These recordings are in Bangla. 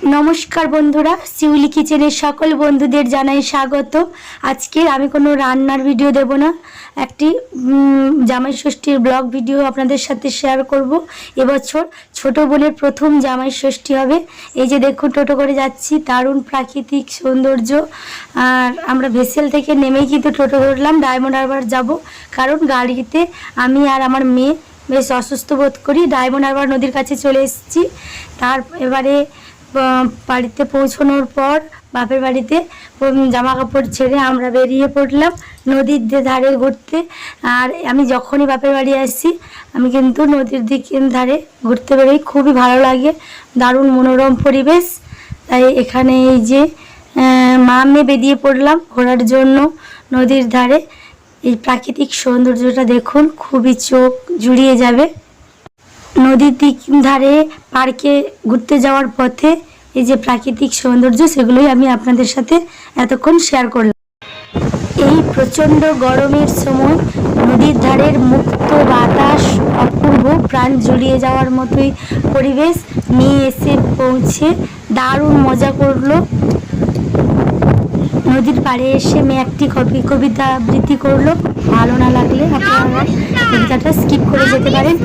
নমস্কার বন্ধুরা শিউলি কিচেনের সকল বন্ধুদের জানাই স্বাগত। আজকে আমি কোনো রান্নার ভিডিও দেব না, একটি জামাই ষষ্ঠীর ব্লগ ভিডিও আপনাদের সাথে শেয়ার করব। এবছর ছোট বোনের প্রথম জামাই ষষ্ঠী হবে। এই যে দেখুন, টোটো করে যাচ্ছি, দারুণ প্রাকৃতিক সৌন্দর্য। আর আমরা ভেসেল থেকে নেমেই কিন্তু টোটো ধরলাম, ডায়মন্ড হারবার যাব। কারণ গাড়িতে আমি আর আমার মেয়ে বেশ অসুস্থ বোধ করি, ডায়মন্ড হারবার নদীর কাছে চলে এসেছি। তার এবারে বাড়িতে পৌঁছানোর পর বাপের বাড়িতে জামা কাপড় ছেড়ে আমরা বেরিয়ে পড়লাম নদীর ধারে ঘুরতে। আর আমি যখনই বাপের বাড়ি আসছি, আমি কিন্তু নদীর দিকে ধারে ঘুরতে বেরোই। খুবই ভালো লাগে, দারুণ মনোরম পরিবেশ। তাই এখানে এই যে মা মেয়ে বেরিয়ে পড়লাম ঘোরার জন্য নদীর ধারে। এই প্রাকৃতিক সৌন্দর্যটা দেখুন, খুবই চোখ জুড়িয়ে যাবে। নদীর দিক ধারে পার্কে ঘুরতে যাওয়ার পথে এই যে প্রাকৃতিক সৌন্দর্য সেগুলোই আমি আপনাদের সাথে এতক্ষণ শেয়ার করলাম। এই প্রচণ্ড গরমের সময় নদীর ধারের মুক্ত বাতাস অপূর্ব প্রাণ জুড়িয়ে যাওয়ার মতোই পরিবেশ নিয়ে এসে পৌঁছে দারুণ মজা করল। নদীর পাড়ে এসে মেয়ে একটি কবি কবিতা আবৃত্তি করল। ভালো না লাগলে আপনারা কবিতাটা স্কিপ করে যেতে পারেন।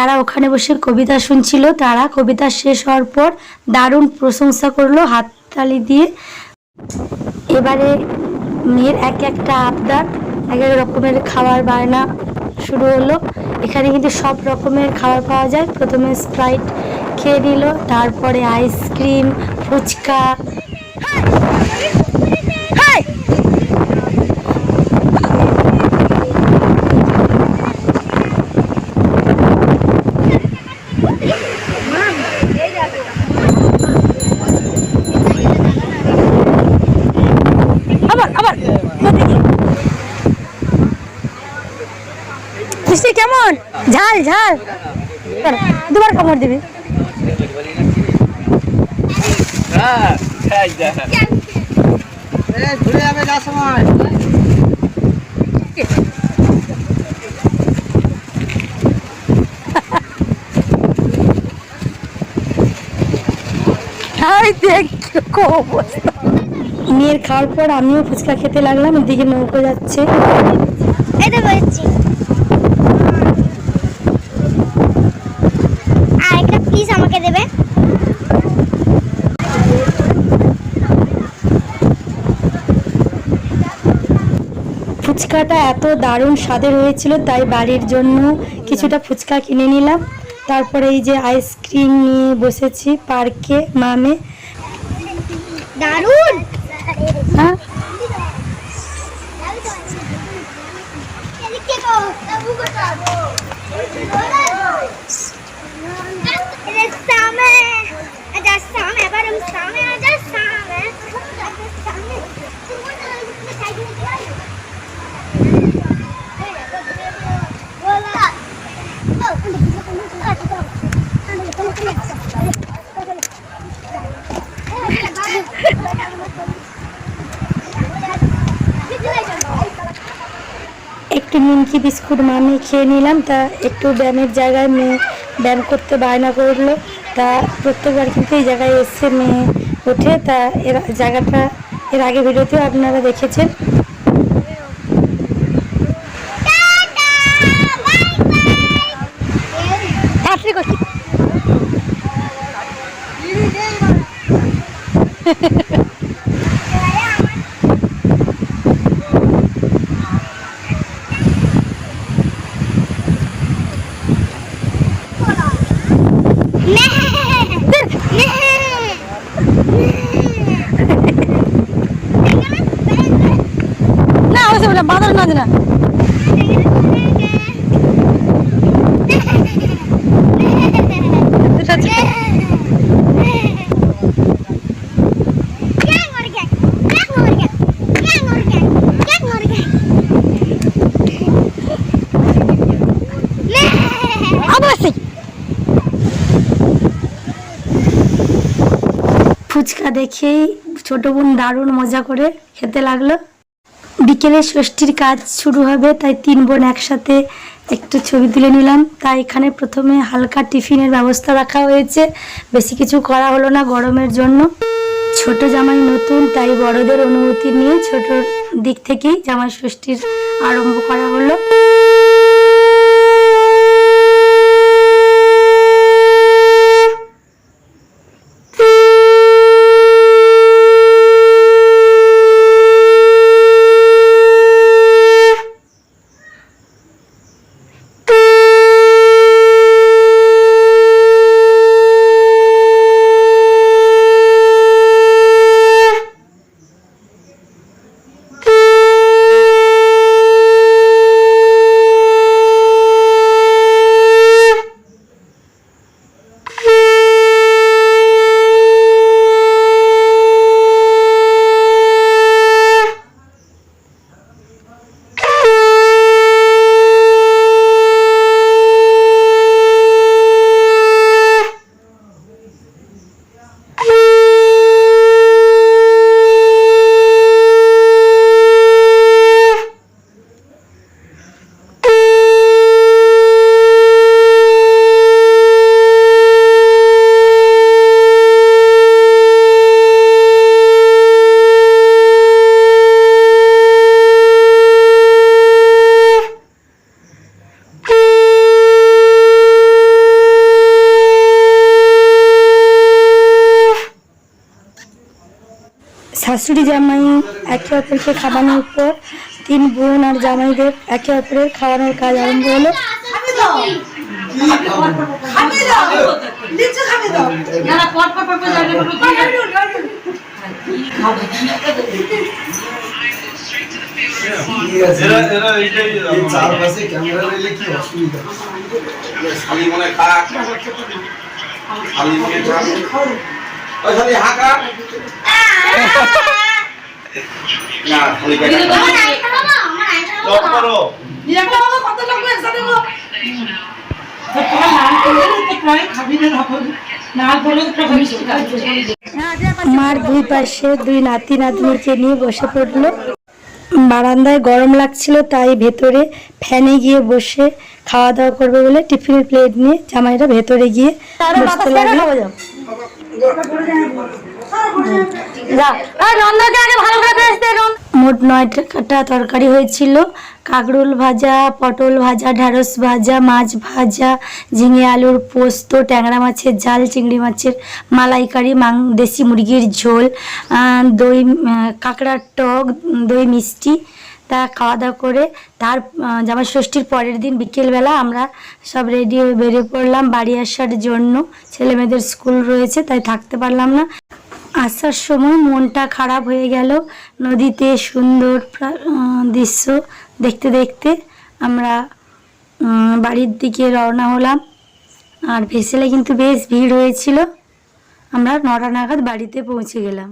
যারা ওখানে বসে কবিতা শুনছিল, তারা কবিতা শেষ হওয়ার পর দারুণ প্রশংসা করল হাততালি দিয়ে। এবারে মেয়ের এক একটা আবদার, এক এক রকমের খাবার বায়না শুরু হলো। এখানে কিন্তু সব রকমের খাবার পাওয়া যায়। প্রথমে স্প্রাইট খেয়ে নিল, তারপরে আইসক্রিম ফুচকা আবার আবার মিষ্টি কেমন? ঝাল ঝাল। দুবার কামড় দিবি। ঘুরে যাবে যার সময়। আরে দেখ কি অবস্থা। মেয়ের খাওয়ার পর আমিও ফুচকা খেতে লাগলাম এদিকে নৌকো যাচ্ছে। এই তো বলছি। আর একটা প্লিজ আমাকে দেবে। ফুচকাটা এত দারুণ স্বাদের হয়েছিল তাই বাড়ির জন্য কিছুটা ফুচকা কিনে নিলাম। তারপরে এই যে আইসক্রিম নিয়ে বসেছি পার্কে মামে দারুণ হ্যাঁ? একটু নিমকি বিস্কুট মামি খেয়ে নিলাম। তা একটু ব্যায়ামের জায়গায় মেয়ে ব্যায়াম করতে বায়না করল। তা প্রত্যেকবার কিন্তু এই জায়গায় এসে মেয়ে ওঠে। তা এর জায়গাটা এর আগে ভিডিওতেও আপনারা দেখেছেন। তাড়াতাড়ি করছি। না হয়েছে বলে বাদর না না এটা হচ্ছে অবশ্যই ফুচকা দেখেই ছোট বোন দারুণ মজা করে খেতে লাগল। বিকেলে ষষ্ঠীর কাজ শুরু হবে, তাই তিন বোন একসাথে একটু ছবি তুলে নিলাম। তাই এখানে প্রথমে হালকা টিফিনের ব্যবস্থা রাখা হয়েছে। বেশি কিছু করা হলো না গরমের জন্য। ছোট জামাই নতুন, তাই বড়দের অনুমতি নিয়ে ছোট দিক থেকেই জামাই ষষ্ঠীর আরম্ভ করা হলো। শাশুড়ি জামাই একে অপরকে খাওয়ানোর পর তিন বোন আর জামাইদের একে অপরের খাওয়ানোর কাজ আরম্ভ হলো। শালি মনে খাক শালি মনে খাক ওই হাকা। না শালি কাকা চপ করো। মার দুই পাশে দুই নাতি নাতনিকে নিয়ে বসে পড়ল। বারান্দায় গরম লাগছিল তাই ভেতরে ফ্যানে গিয়ে বসে খাওয়া দাওয়া করবে বলে টিফিনের প্লেট নিয়ে জামাইরা ভেতরে গিয়ে বসতে লাগল। মোট নয়টা তরকারি হয়েছিল। কাকরুল ভাজা, পটল ভাজা ঢ্যাঁড়স ভাজা, মাছ ভাজা, ঝিঙে আলুর পোস্ত, ট্যাংরা মাছের ঝাল, চিংড়ি মাছের মালাইকারি, মাং, দেশি মুরগির ঝোল দই কাঁকড়ার টক, দই মিষ্টি তা খাওয়া দাওয়া করে তার জামাই ষষ্ঠীর পরের দিন বিকেলবেলা আমরা সব রেডি হয়ে বেরিয়ে পড়লাম বাড়ি আসার জন্য। ছেলে মেয়েদের স্কুল রয়েছে, তাই থাকতে পারলাম না। আসার সময় মনটা খারাপ হয়ে গেল। নদীতে সুন্দর দৃশ্য দেখতে দেখতে আমরা বাড়ির দিকে রওনা হলাম। আর ভেসেলে কিন্তু বেশ ভিড় হয়েছিল। আমরা নটা নাগাদ বাড়িতে পৌঁছে গেলাম।